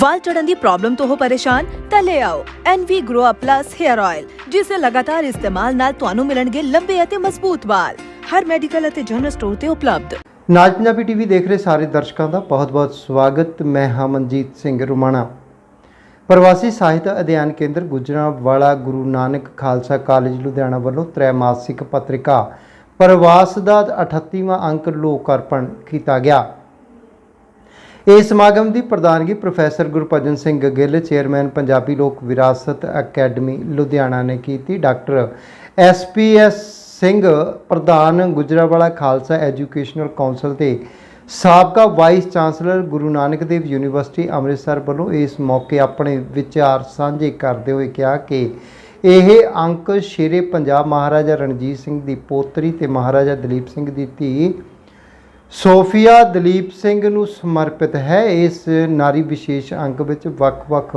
ਵਾਲ ਚੜਨ ਦੀ ਪ੍ਰੋਬਲਮ ਤੋਂ ਹੋ ਪਰੇਸ਼ਾਨ, ਤਾਂ ਲੈ ਆਓ NV Grow Up Plus Hair Oil ਜਿਸ ਦੇ ਲਗਾਤਾਰ ਇਸਤੇਮਾਲ ਨਾਲ ਤੁਹਾਨੂੰ ਮਿਲਣਗੇ ਲੰਬੇ ਅਤੇ ਮਜ਼ਬੂਤ ਵਾਲ। ਹਰ ਮੈਡੀਕਲ ਅਤੇ ਜਨਰਲ ਸਟੋਰ ਤੇ ਉਪਲਬਧ। ਨਾਜ ਪੰਜਾਬੀ ਟੀਵੀ ਦੇਖ ਰਹੇ ਸਾਰੇ ਦਰਸ਼ਕਾਂ ਦਾ ਬਹੁਤ-ਬਹੁਤ ਸਵਾਗਤ। ਮੈਂ ਹਾਂ ਮਨਜੀਤ ਸਿੰਘ ਰੁਮਾਣਾ। ਪ੍ਰਵਾਸੀ ਸਾਹਿਤ ਅਧਿਐਨ ਕੇਂਦਰ ਗੁਜਰਾਂਵਾਲਾ ਗੁਰੂ ਨਾਨਕ ਖਾਲਸਾ ਕਾਲਜ, ਲੁਧਿਆਣਾ ਵੱਲੋਂ ਤ੍ਰੈਮਾਸਿਕ ਪੱਤਰਿਕਾ, ਪ੍ਰਵਾਸ ਦਾ 38ਵਾਂ ਅੰਕ ਲੋਕ ਕੀਤਾ ਗਿਆ। ਇਸ ਸਮਾਗਮ ਦੀ ਪ੍ਰਧਾਨਗੀ ਪ੍ਰੋਫੈਸਰ ਗੁਰਭਜਨ ਸਿੰਘ ਗਿੱਲ, ਚੇਅਰਮੈਨ ਪੰਜਾਬੀ ਲੋਕ ਵਿਰਾਸਤ ਅਕੈਡਮੀ, ਲੁਧਿਆਣਾ ਨੇ ਕੀਤੀ। ਡਾਕਟਰ ਐਸਪੀਐਸ ਸਿੰਘ, ਪ੍ਰਧਾਨ ਗੁਜਰਾਵਾਲਾ ਖਾਲਸਾ ਐਜੂਕੇਸ਼ਨਲ ਕਾਉਂਸਲ ਤੇ ਸਾਬਕਾ vice chancellor Guru Nanak Dev university Amritsar ਵੱਲੋਂ ਇਸ ਮੌਕੇ ਆਪਣੇ ਵਿਚਾਰ ਸਾਂਝੇ ਕਰਦੇ ਹੋਏ ਕਿਹਾ ਕਿ ਇਹ ਅੰਕ ਸ਼ੇਰੇ ਪੰਜਾਬ ਮਹਾਰਾਜਾ ਰਣਜੀਤ ਸਿੰਘ ਦੀ ਪੋਤਰੀ ਤੇ ਮਹਾਰਾਜਾ ਦਲੀਪ ਸਿੰਘ ਦੀ ਧੀ ਸੋਫੀਆ ਦਲੀਪ ਸਿੰਘ ਨੂੰ ਸਮਰਪਿਤ ਹੈ ਇਸ ਨਾਰੀ ਵਿਸ਼ੇਸ਼ ਅੰਕ ਵਿੱਚ ਵੱਖ-ਵੱਖ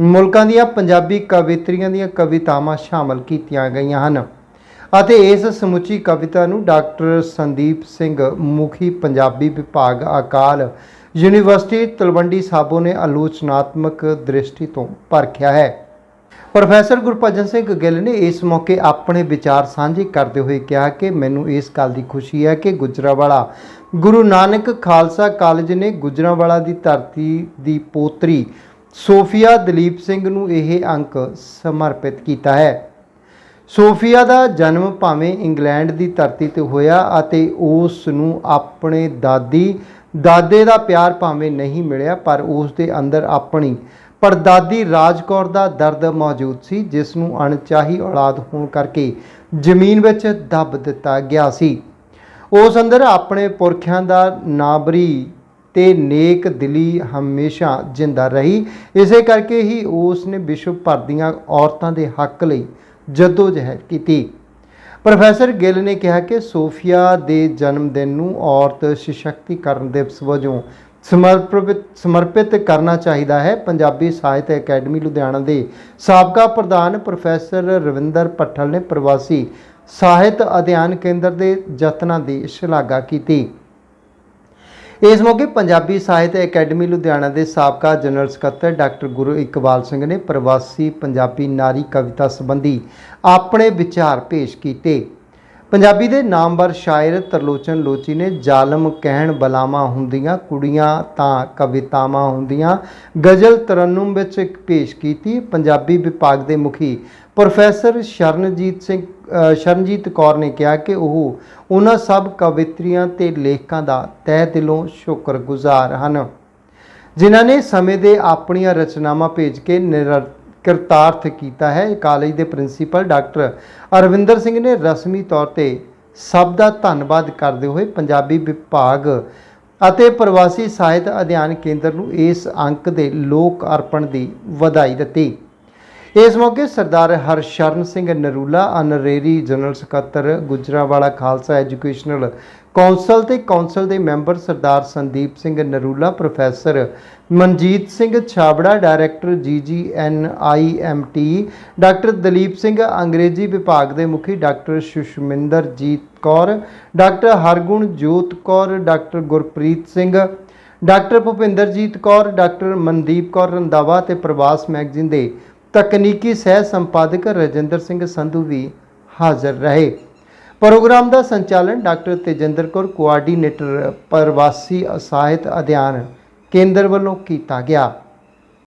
ਮੁਲਕਾਂ ਦੀਆਂ ਪੰਜਾਬੀ ਕਵਿਤਰੀਆਂ ਦੀਆਂ ਕਵਿਤਾਵਾਂ ਸ਼ਾਮਲ ਕੀਤੀਆਂ ਗਈਆਂ ਹਨ ਅਤੇ ਇਸ ਸਮੁੱਚੀ ਕਵਿਤਾ ਨੂੰ ਡਾਕਟਰ ਸੰਦੀਪ ਸਿੰਘ ਮੁਖੀ ਪੰਜਾਬੀ ਵਿਭਾਗ ਅਕਾਲ ਯੂਨੀਵਰਸਿਟੀ ਤਲਵੰਡੀ ਸਾਬੋ ਨੇ ਆਲੋਚਨਾਤਮਕ ਦ੍ਰਿਸ਼ਟੀ ਤੋਂ ਪਰਖਿਆ ਹੈ। ਪ੍ਰੋਫੈਸਰ ਗੁਰਭਜਨ ਸਿੰਘ ਗਿੱਲ ਨੇ ਇਸ ਮੌਕੇ ਆਪਣੇ ਵਿਚਾਰ ਸਾਂਝੇ ਕਰਦੇ ਹੋਏ ਕਿਹਾ ਕਿ ਮੈਨੂੰ ਇਸ ਗੱਲ ਦੀ ਖੁਸ਼ੀ ਹੈ ਕਿ ਗੁਜਰਾਵਾਲਾ ਗੁਰੂ ਨਾਨਕ ਖਾਲਸਾ ਕਾਲਜ ਨੇ ਗੁਜਰਾਵਾਲਾ ਦੀ ਧਰਤੀ ਦੀ ਪੋਤਰੀ ਸੋਫੀਆ ਦਲੀਪ ਸਿੰਘ ਨੂੰ ਇਹ ਅੰਕ ਸਮਰਪਿਤ ਕੀਤਾ ਹੈ। ਸੋਫੀਆ ਦਾ ਜਨਮ ਭਾਵੇਂ ਇੰਗਲੈਂਡ ਦੀ ਧਰਤੀ ਤੇ ਹੋਇਆ ਅਤੇ ਉਸ ਨੂੰ ਆਪਣੇ ਦਾਦੀ, ਦਾਦੇ ਦਾ ਪਿਆਰ ਭਾਵੇਂ ਨਹੀਂ ਮਿਲਿਆ, ਪਰ ਉਸ ਦੇ ਅੰਦਰ ਆਪਣੀ ਪਰਦਾਦੀ ਰਾਜਕੌਰ ਦਾ ਦਰਦ ਮੌਜੂਦ ਸੀ, ਜਿਸ ਨੂੰ ਅਣਚਾਹੀ ਔਲਾਦ ਹੋਣ ਕਰਕੇ ਜ਼ਮੀਨ ਵਿੱਚ ਦੱਬ ਦਿੱਤਾ ਗਿਆ ਸੀ। ਉਸ ਅੰਦਰ ਆਪਣੇ ਪੁਰਖਿਆਂ ਦਾ ਨਾਬਰੀ ਤੇ ਨੇਕ ਦਿਲੀ ਹਮੇਸ਼ਾ ਜਿੰਦਾ ਰਹੀ। ਇਸੇ ਕਰਕੇ ਹੀ ਉਸ ਨੇ ਵਿਸ਼ਵ ਭਰ ਦੀਆਂ ਔਰਤਾਂ ਦੇ ਹੱਕ ਲਈ ਜਦੋਜਹਿਦ ਕੀਤੀ। ਪ੍ਰੋਫੈਸਰ ਗਿੱਲ ਨੇ ਕਿਹਾ ਕਿ ਸੋਫੀਆ ਦੇ ਜਨਮ ਦਿਨ ਨੂੰ ਔਰਤ ਸਸ਼ਕਤੀਕਰਨ ਦਿਵਸ ਵਜੋਂ ਸਮਰਪਿਤ ਸਮਰਪਿਤ ਕਰਨਾ ਚਾਹੀਦਾ ਹੈ। ਪੰਜਾਬੀ ਸਾਹਿਤ ਅਕੈਡਮੀ ਲੁਧਿਆਣਾ ਦੇ ਸਾਬਕਾ ਪ੍ਰਧਾਨ ਪ੍ਰੋਫੈਸਰ ਰਵਿੰਦਰ ਪੱਠਲ ਨੇ ਪ੍ਰਵਾਸੀ ਸਾਹਿਤ ਅਧਿਐਨ ਕੇਂਦਰ ਦੇ ਯਤਨਾਂ ਦੀ ਸ਼ਲਾਘਾ ਕੀਤੀ। ਇਸ ਮੌਕੇ ਪੰਜਾਬੀ ਸਾਹਿਤ ਅਕੈਡਮੀ ਲੁਧਿਆਣਾ ਦੇ ਸਾਬਕਾ ਜਨਰਲ ਸਕੱਤਰ ਡਾਕਟਰ ਗੁਰੂ ਇਕਬਾਲ ਸਿੰਘ ਨੇ ਪ੍ਰਵਾਸੀ ਪੰਜਾਬੀ ਨਾਰੀ ਕਵਿਤਾ ਸੰਬੰਧੀ ਆਪਣੇ ਵਿਚਾਰ ਪੇਸ਼ ਕੀਤੇ। ਪੰਜਾਬੀ ਦੇ ਨਾਮਵਰ ਸ਼ਾਇਰ ਤਰਲੋਚਨ ਲੋਚੀ ਨੇ ਜ਼ਾਲਮ ਕਹਿਣ ਬਲਾਵਾਂ ਹੁੰਦੀਆਂ, ਕੁੜੀਆਂ ਤਾਂ ਕਵਿਤਾਵਾਂ ਹੁੰਦੀਆਂ। ਗਜ਼ਲ ਤਰਨਮ ਵਿੱਚ ਇੱਕ ਪੇਸ਼ ਕੀਤੀ, ਪੰਜਾਬੀ ਵਿਭਾਗ ਦੇ ਮੁਖੀ ਪ੍ਰੋਫੈਸਰ ਸ਼ਰਨਜੀਤ ਸਿੰਘ ਸ਼ਰਨਜੀਤ ਕੌਰ ਨੇ ਕਿਹਾ ਕਿ ਉਹ ਉਹਨਾਂ ਸਭ ਕਵਿਤਰੀਆਂ ਤੇ ਲੇਖਕਾਂ ਦਾ ਤਹਿ ਦਿਲੋਂ ਸ਼ੁਕਰਗੁਜ਼ਾਰ ਹਨ, ਜਿਨ੍ਹਾਂ ਨੇ ਸਮੇਂ ਦੇ ਆਪਣੀਆਂ ਰਚਨਾਵਾਂ ਭੇਜ ਕੇ ਨਿਰ- ਕਿਰਤਾਰਥ ਕੀਤਾ ਹੈ। ਕਾਲਜ ਦੇ ਪ੍ਰਿੰਸੀਪਲ ਡਾਕਟਰ ਅਰਵਿੰਦਰ ਸਿੰਘ ਨੇ ਰਸਮੀ ਤੌਰ ਤੇ ਸਭ ਦਾ ਧੰਨਵਾਦ ਕਰਦੇ ਹੋਏ ਪੰਜਾਬੀ ਵਿਭਾਗ ਅਤੇ ਪ੍ਰਵਾਸੀ ਸਾਹਿਤ ਅਧਿਐਨ ਕੇਂਦਰ ਨੂੰ ਇਸ ਅੰਕ ਦੇ ਲੋਕ ਅਰਪਣ ਦੀ ਵਧਾਈ ਦਿੱਤੀ। ਇਸ ਮੌਕੇ ਸਰਦਾਰ ਹਰਸ਼ਰਨ ਸਿੰਘ ਨਰੂਲਾ, ਅਨਰੇਰੀ ਜਨਰਲ ਸਕੱਤਰ, ਗੁਜਰਾਵਾਲਾ ਖਾਲਸਾ ਐਜੂਕੇਸ਼ਨਲ ਕੌਂਸਲ ਤੇ ਕੌਂਸਲ ਦੇ member Sardar Sandeep Singh Narula, professor Manjit Singh Chhabra, director GGNIMT doctor Dalip Singh Angrezi ਵਿਭਾਗ ਦੇ ਮੁਖੀ doctor Sushminderjit Kaur, doctor Hargun Jot Kaur, doctor Gurpreet Singh, doctor Bhupinderjit Kaur, doctor Mandeep Kaur Randhawa ਤੇ ਪ੍ਰਵਾਸ magazine ਦੇ ਤਕਨੀਕੀ ਸਹਿ ਸੰਪਾਦਕ ਰਜਿੰਦਰ ਸਿੰਘ ਸੰਧੂ ਵੀ ਹਾਜ਼ਰ ਰਹੇ। ਪ੍ਰੋਗਰਾਮ ਦਾ ਸੰਚਾਲਨ ਡਾਕਟਰ ਤੇਜਿੰਦਰ ਕੌਰ ਕੋਆਰਡੀਨੇਟਰ, ਪ੍ਰਵਾਸੀ ਸਾਹਿਤ ਅਧਿਐਨ ਕੇਂਦਰ ਵੱਲੋਂ ਕੀਤਾ ਗਿਆ।